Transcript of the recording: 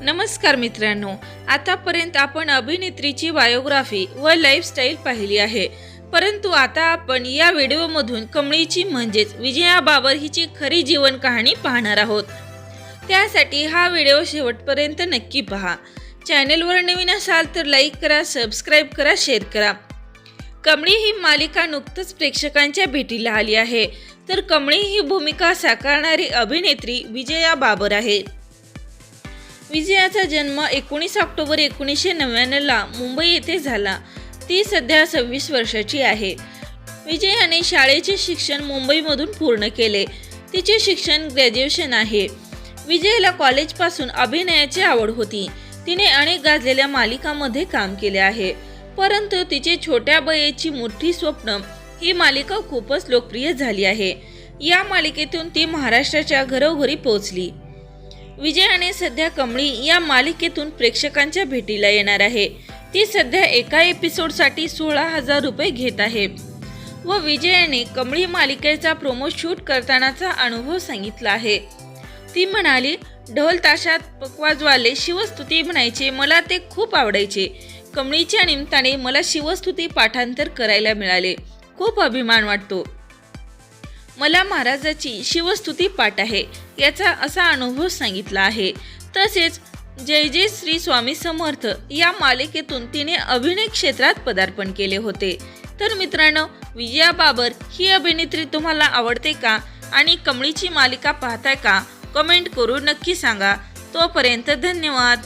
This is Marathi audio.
नमस्कार मित्रांनो आतापर्यंत आपण अभिनेत्रीची बायोग्राफी व लाईफस्टाईल पाहिली आहे. परंतु आता आपण या व्हिडिओमधून कमळीची म्हणजेच विजया बाबर हिची खरी जीवन कहाणी पाहणार आहोत. त्यासाठी हा व्हिडिओ शेवटपर्यंत नक्की पहा. चॅनेलवर नवीन असाल तर लाईक करा सबस्क्राईब करा शेअर करा. कमळी ही मालिका नुकतंच प्रेक्षकांच्या भेटीला आली आहे. तर कमळी ही भूमिका साकारणारी अभिनेत्री विजया बाबर आहे. विजयाचा जन्म एकोणीस ऑक्टोबर एकोणीसशे नव्याण्णवला मुंबई येथे झाला. ती सध्या सव्वीस वर्षाची आहे. विजयाने शाळेचे शिक्षण मुंबईमधून पूर्ण केले. तिचे शिक्षण ग्रॅज्युएशन आहे. विजयाला कॉलेजपासून अभिनयाची आवड होती. तिने अनेक गाजलेल्या मालिकांमध्ये काम केले आहे. परंतु तिचे छोट्या बयेची मोठी स्वप्न ही मालिका खूपच लोकप्रिय झाली आहे. या मालिकेतून ती महाराष्ट्राच्या घरोघरी पोहोचली. विजयाने सध्या कमळी या मालिकेतून प्रेक्षकांच्या भेटीला येणार आहे. ती सध्या एका एपिसोडसाठी सोळा हजार रुपये घेत आहे. व विजयाने कमळी मालिकेचा प्रोमो शूट करतानाचा अनुभव सांगितला आहे. ती म्हणाली ढोल ताशात पकवाजवाले शिवस्तुती म्हणायचे मला ते खूप आवडायचे. कमळीच्या निमित्ताने मला शिवस्तुती पाठांतर करायला मिळाले. खूप अभिमान वाटतो. मला महाराजाची शिवस्तुती पाठ आहे याचा असा अनुभव सांगितला आहे. तसेच जय जय श्री स्वामी समर्थ या मालिकेतून तिने अभिनय क्षेत्रात पदार्पण केले होते. तर मित्रांनो विजया बाबर ही अभिनेत्री तुम्हाला आवडते का? आणि कमळीची मालिका पाहताय का? कमेंट करून नक्की सांगा. तोपर्यंत धन्यवाद.